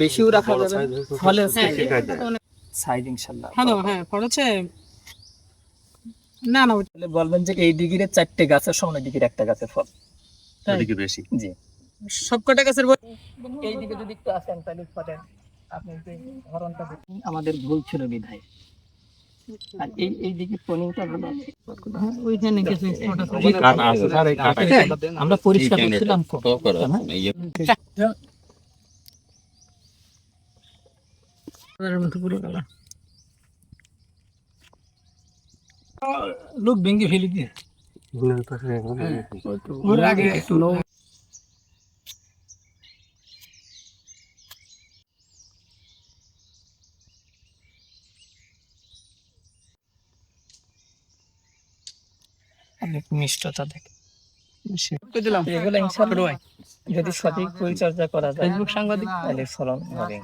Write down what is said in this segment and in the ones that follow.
বেশিও রাখা যাবে ফলে হ্যাঁ, এটা তো অনেক সাইজ। ইনশাল্লাহ। ভালো হ্যাঁ পড়েছে না না তাহলে বলবেন যে এই দিকের চারটে গাছের সমান দিকের একটা গাছের ফল। বেশি। জি। সবকটা গাছের এই দিকে যদি একটু আসেন তাহলে আপনি যে ধরনটা আমাদের ভুল ছিল বিধায়। আর এই এই দিকে পনিংটা ভালো আছে। হ্যাঁ, ওইখানে কিছু spot আছে। আমরা পরিষ্কার করছিলাম খুব। কালারের মতো পুরো কালার। লোক ভেঙে ফেলে দিয়ে ওর আগে একটু অনেক মিষ্টতা এগুলো ইনশাআল্লাহ যদি সঠিক পরিচর্যা করা যায় ফেসবুক সাংবাদিক? তাহলে ফলন হবে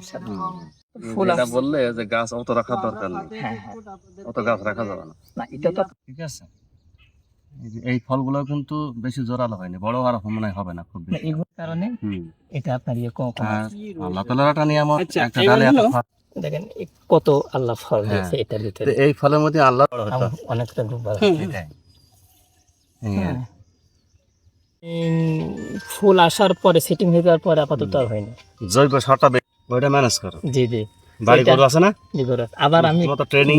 বললে যে গাছ অত রাখার দরকার নেই। হ্যাঁ হ্যাঁ। অত গাছ রাখা যাবে না। না এটা তো ঠিক আছে। এই ফলগুলো কিন্তু বেশি জোরালো হয়নি বড় আর মনে হবে না খুব না, বেশি। কারণে এটা আপনার ইয়ে কম। আল্লাহ নিয়ামত আচ্ছা, একটা ডালে একটা দেখেন কত আল্লাহ ফল হ্যাঁ। দিয়েছে এটার ভিতরে। এই ফলের মধ্যে আল্লাহ অনেকটা খুব ভালো ফুল আসার পরে সেটিং হয়ে যাওয়ার পরে আপাতত আর হয়নি জৈব সারটা ওইটা ম্যানেজ করো। জি জি। বাড়ি গরু আছে না? বিগত আবার আমি ট্রেনিং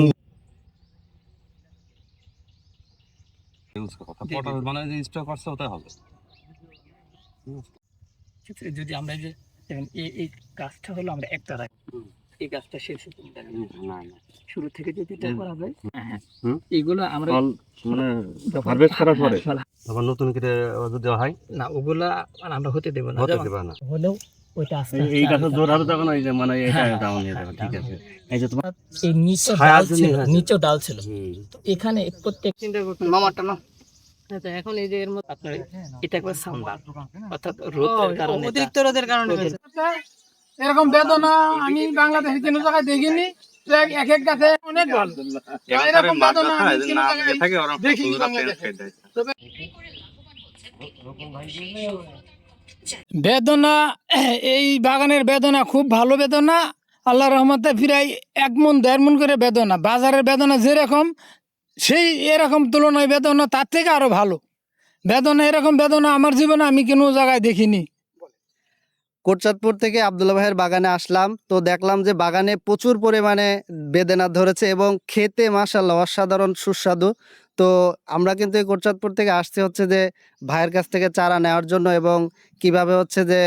যদি আমরা যে এই এই গাছটা হলো আমরা একটা রাখি। এই গাছটা শেষ হতে না। শুরু থেকে যদি এটা করা যায় হ্যাঁ। এগুলো আমরা মানে হারভেস্ট করার পরে? হ্যাঁ, নতুন করে যদি হয়? না ওগুলা আমরা হতে দেবো না। হতে যেমন না। হলেও ওইটা আস্তে এই- আস্তে এই গাছের আস্তে জোর হবে তখন ওই যে মানে এটা হ্যাঁ, নিয়ে যাবে ঠিক আছে। এই যে তোমার এই নিচে ডাল ছিল হয়েছে। ডাল ছিল। তো এখানে প্রত্যেক চিন্তা করতে মামাটা না আচ্ছা, এখন এই যে এর মধ্যে আপনার এটা একবার অর্থাৎ রোদের কারণে অতিরিক্ত রোদের কারণে হয়েছে। এরকম বেদনা আমি বাংলাদেশে কোনো জায়গায় দেখিনি। এক- এক এক গাছে অনেক ভালো এরকম বেদনা আমি কোনো জায়গায় দেখিনি বাংলাদেশে। বেদনা এই বাগানের বেদনা খুব ভালো বেদনা। আল্লাহ রহমতে ফিরাই এক মন দেড় মন করে বেদনা। বাজারের বেদনা যেরকম সেই এরকম তুলনায় বেদনা তার থেকে আরও ভালো। বেদনা এরকম বেদনা আমার জীবনে আমি কোনো জায়গায় দেখিনি। কোটচাঁদপুর থেকে আবদুল্লা ভাইয়ের বাগানে আসলাম তো দেখলাম যে বাগানে প্রচুর পরিমাণে বেদেনা ধরেছে এবং খেতে মাসাল্লাহ অসাধারণ সুস্বাদু তো আমরা কিন্তু এই কোটচাঁদপুর থেকে আসতে হচ্ছে যে ভাইয়ের কাছ থেকে চারা নেওয়ার জন্য এবং কীভাবে হচ্ছে যে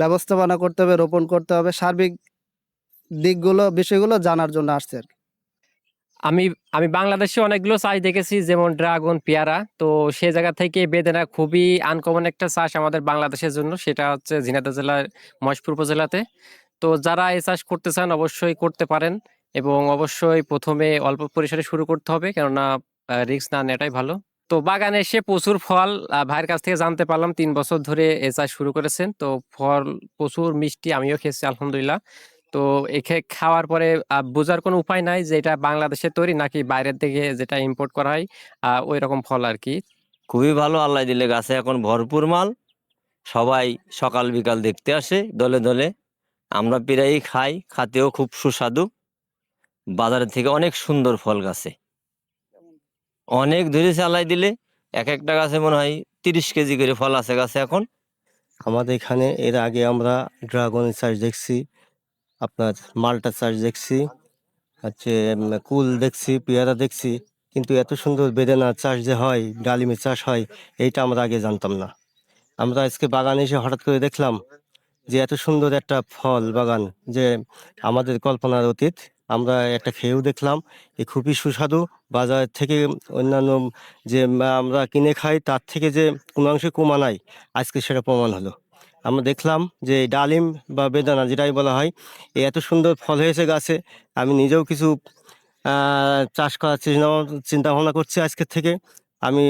ব্যবস্থাপনা করতে হবে, রোপণ করতে হবে, সার্বিক দিকগুলো, বিষয়গুলো জানার জন্য আসছে আর কি। আমি আমি বাংলাদেশে অনেকগুলো চাষ দেখেছি, যেমন ড্রাগন, পেয়ারা। তো সে জায়গা থেকে বেদেনা খুবই আনকমন একটা চাষ আমাদের বাংলাদেশের জন্য। সেটা হচ্ছে ঝিনাইদহ জেলার মহেশপুর উপজেলাতে। তো যারা এই চাষ করতে চান অবশ্যই করতে পারেন এবং অবশ্যই প্রথমে অল্প পরিসরে শুরু করতে হবে, কেননা রিস্ক না নেওয়াটাই ভালো। তো বাগানে এসে প্রচুর ফল ভাইয়ের কাছ থেকে জানতে পারলাম, তিন বছর ধরে এ চাষ শুরু করেছেন। তো ফল প্রচুর, মিষ্টি, আমিও খেয়েছি, আলহামদুলিল্লাহ। তো এখে খাওয়ার পরে বোঝার কোনো উপায় নাই যে এটা বাংলাদেশে তৈরি নাকি বাইরের থেকে যেটা ইম্পোর্ট করা হয় ওই রকম ফল আর কি। খুবই ভালো আল্লাহ দিলে গাছে এখন ভরপুর মাল। সবাই সকাল বিকাল দেখতে আসে দলে দলে। আমরা প্রায়ই খাই খাতেও খুব সুস্বাদু। বাজারের থেকে অনেক সুন্দর ফল গাছে। অনেক ধরেছে আল্লাহ দিলে। এক একটা গাছে মনে হয় তিরিশ কেজি করে ফল আছে গাছে এখন। আমাদের এখানে এর আগে আমরা ড্রাগনের চাষ দেখছি। আপনার মালটা চাষ দেখছি, হচ্ছে কুল দেখছি, পেয়ারা দেখছি, কিন্তু এত সুন্দর বেদানা চাষ যে হয়, ডালিমের চাষ হয়, এইটা আমরা আগে জানতাম না। আমরা আজকে বাগানে এসে হঠাৎ করে দেখলাম যে এত সুন্দর একটা ফল বাগান, যে আমাদের কল্পনার অতীত। আমরা একটা খেয়েও দেখলাম, এ খুবই সুস্বাদু। বাজার থেকে অন্যান্য, যে আমরা কিনে খাই, তার থেকে যে কোনো অংশে কমা নাই, আজকে সেটা প্রমাণ হলো। আমরা দেখলাম যে এই ডালিম বা বেদানা যেটাই বলা হয়, এ এত সুন্দর ফল হয়েছে গাছে। আমি নিজেও কিছু চাষ করার চিন্তা ভাবনা করছি আজকের থেকে। আমি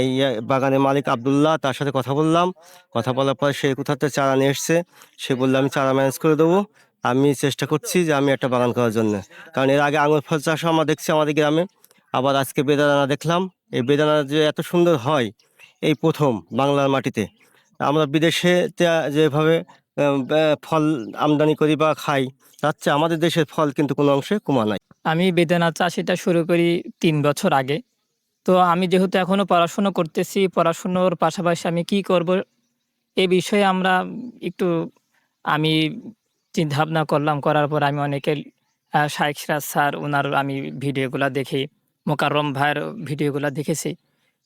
এই বাগানের মালিক আবদুল্লাহ, তার সাথে কথা বললাম। কথা বলার পর সে কোথাতে চারা নিয়ে এসছে, সে বলল, আমি চারা ম্যানেজ করে দেবো। আমি চেষ্টা করছি যে আমি একটা বাগান করার জন্য। কারণ এর আগে আঙুর ফল চাষও আমরা দেখছি আমাদের গ্রামে। আবার আজকে বেদানা দেখলাম, এই বেদানা যে এত সুন্দর হয়, এই প্রথম বাংলার মাটিতে। আমরা বিদেশে যেভাবে ফল আমদানি করি বা খাই, তার চেয়ে আমাদের দেশের ফল কিন্তু কোনো অংশে কমা নাই। আমি বেদানা চাষিটা শুরু করি তিন বছর আগে। তো আমি যেহেতু এখনও পড়াশুনো করতেছি, পড়াশুনোর পাশাপাশি আমি কি করব এ বিষয়ে আমরা একটু আমি চিন্তা ভাবনা করলাম, করার পর আমি অনেকে শাইখ সিরাজ স্যার ওনার আমি ভিডিওগুলো দেখি, মোকাররম ভাইয়ের ভিডিওগুলো দেখেছি।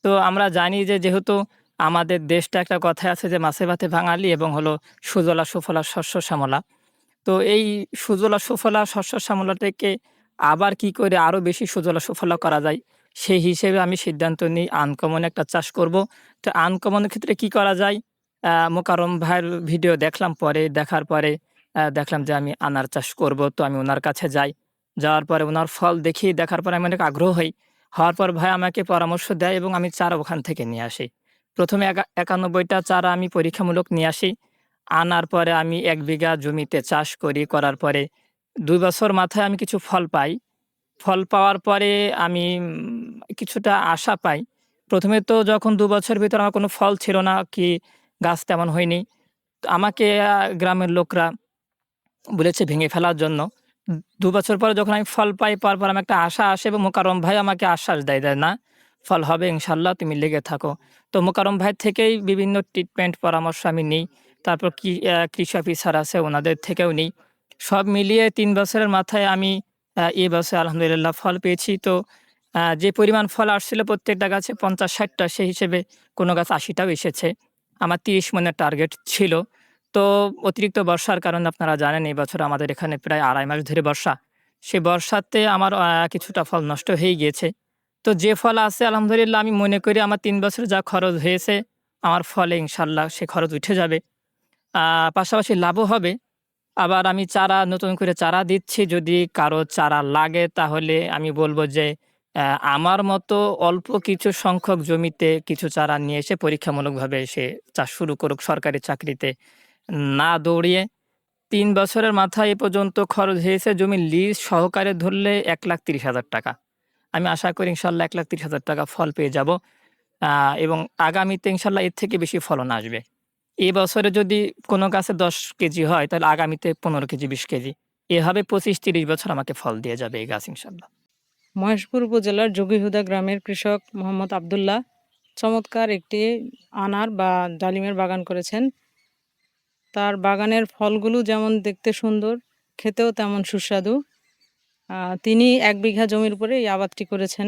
তো আমরা জানি যে যেহেতু আমাদের দেশটা একটা কথায় আছে যে, মাছে ভাতে বাঙালি এবং হলো সুজলা, সুফলা, শস্য, শ্যামলা। তো এই সুজলা, সুফলা, শস্য, শ্যামলাটাকে আবার কি করে আরও বেশি সুজলা, সুফলা করা যায়? সেই হিসেবে আমি সিদ্ধান্ত নিই আনকমন একটা চাষ করব। তো আনকমনের ক্ষেত্রে কি করা যায়? মোকারম ভাইয়ের ভিডিও দেখলাম পরে, দেখার পরে দেখলাম যে আমি আনার চাষ করব। তো আমি ওনার কাছে যাই। যাওয়ার পরে ওনার ফল দেখি, দেখার পরে আমি অনেক আগ্রহ। হই হওয়ার পর ভাই আমাকে পরামর্শ দেয় এবং আমি চারা ওখান থেকে নিয়ে আসি। প্রথমে একা- একানব্বইটা চারা আমি পরীক্ষামূলক নিয়ে আসি। আনার পরে আমি এক বিঘা জমিতে চাষ করি, করার পরে দুই বছর মাথায় আমি কিছু ফল পাই। ফল পাওয়ার পরে আমি কিছুটা আশা পাই। প্রথমে তো যখন দু বছর ভিতর আমার কোনো ফল ছিল না, কি গাছ তেমন হয়নি। আমাকে গ্রামের লোকরা বলেছে ভেঙে ফেলার জন্য। দু বছর পরে যখন আমি ফল পাই, পাওয়ার পর আমার একটা আশা আসে এবং মোকারম ভাই আমাকে আশ্বাস দেয় দেয় না ফল হবে ইনশাল্লাহ তুমি লেগে থাকো। তো মোকারম ভাই থেকেই বিভিন্ন ট্রিটমেন্ট পরামর্শ আমি নিই। তারপর কি কৃষি অফিসার আছে, ওনাদের থেকেও নিই। সব মিলিয়ে তিন বছরের মাথায় আমি এই বছর আলহামদুলিল্লাহ ফল পেয়েছি। তো যে পরিমাণ ফল আসছিল প্রত্যেকটা গাছে পঞ্চাশ, ষাটটা সেই হিসেবে কোনো গাছ আশিটাও এসেছে। আমার তিরিশ মনের টার্গেট ছিল। তো অতিরিক্ত বর্ষার কারণে আপনারা জানেন, এই বছর আমাদের এখানে প্রায় আড়াই মাস ধরে বর্ষা। সে বর্ষাতে আমার কিছুটা ফল নষ্ট হয়ে গিয়েছে। তো যে ফল আছে, আলহামদুলিল্লাহ, আমি মনে করি আমার তিন বছর যা খরচ হয়েছে, আমার ফলে ইনশাল্লাহ সে খরচ উঠে যাবে। পাশাপাশি লাভও হবে। আবার আমি চারা, নতুন করে চারা দিচ্ছি, যদি কারও চারা লাগে, তাহলে আমি বলব যে আমার মতো অল্প কিছু সংখ্যক জমিতে কিছু চারা নিয়ে এসে পরীক্ষামূলকভাবে সে চাষ শুরু করুক সরকারি চাকরিতে। না দৌড়িয়ে তিন বছরের মাথায় এ পর্যন্ত খরচ হয়েছে জমি লিজ সহকারে ধরলে এক লাখ তিরিশ হাজার টাকা। আমি আশা করি ইনশাল্লাহ এক লাখ তিরিশ হাজার টাকা ফল পেয়ে যাব। এবং আগামীতে ইনশাল্লাহ এর থেকে বেশি ফলন আসবে। এই বছরে যদি কোনো গাছে দশ কেজি হয়, তাহলে আগামীতে পনেরো কেজি, বিশ কেজি। এভাবে পঁচিশ, তিরিশ বছর আমাকে ফল দিয়ে যাবে এই গাছ ইনশাল্লাহ। মহেশপুর উপজেলার যোগীহুদা গ্রামের কৃষক মোহাম্মদ আবদুল্লাহ চমৎকার একটি আনার বা ডালিমের বাগান করেছেন। তার বাগানের ফলগুলো যেমন দেখতে সুন্দর, খেতেও তেমন সুস্বাদু। তিনি এক বিঘা জমির উপরে এই আবাদটি করেছেন।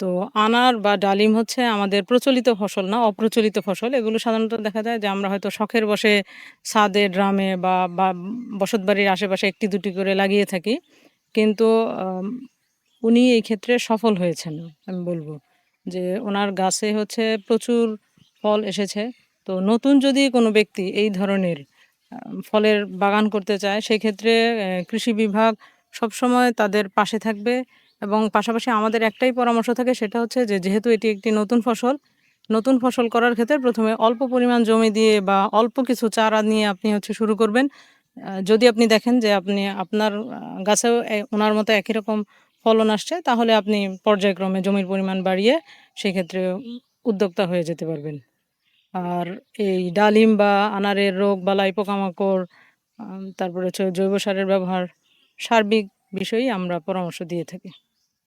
তো আনার বা ডালিম হচ্ছে আমাদের প্রচলিত ফসল না, অপ্রচলিত ফসল। এগুলো সাধারণত দেখা যায় যে আমরা হয়তো শখের বসে ছাদে ড্রামে বা বা বসতবাড়ির আশেপাশে একটি, দুটি করে লাগিয়ে থাকি। কিন্তু উনি এই ক্ষেত্রে সফল হয়েছেন, আমি বলব। যে ওনার গাছে হচ্ছে প্রচুর ফল এসেছে। তো নতুন যদি কোনো ব্যক্তি এই ধরনের ফলের বাগান করতে চায়, সেক্ষেত্রে কৃষি বিভাগ সবসময় তাদের পাশে থাকবে এবং পাশাপাশি আমাদের একটাই পরামর্শ থাকে সেটা হচ্ছে যে, যেহেতু এটি একটি নতুন ফসল নতুন ফসল করার ক্ষেত্রে প্রথমে অল্প পরিমাণ জমি দিয়ে বা অল্প কিছু চারা নিয়ে আপনি হচ্ছে শুরু করবেন। যদি আপনি দেখেন যে আপনি আপনার গাছেও ওনার মতো একই রকম ফলন আসছে, তাহলে আপনি পর্যায়ক্রমে জমির পরিমাণ বাড়িয়ে সেক্ষেত্রে উদ্যোক্তা হয়ে যেতে পারবেন। আর এই ডালিম বা আনারের রোগ বালাই পোকামাকড় তারপরে হচ্ছে জৈব সারের ব্যবহার, সার্বিক বিষয়েই আমরা পরামর্শ দিয়ে থাকি।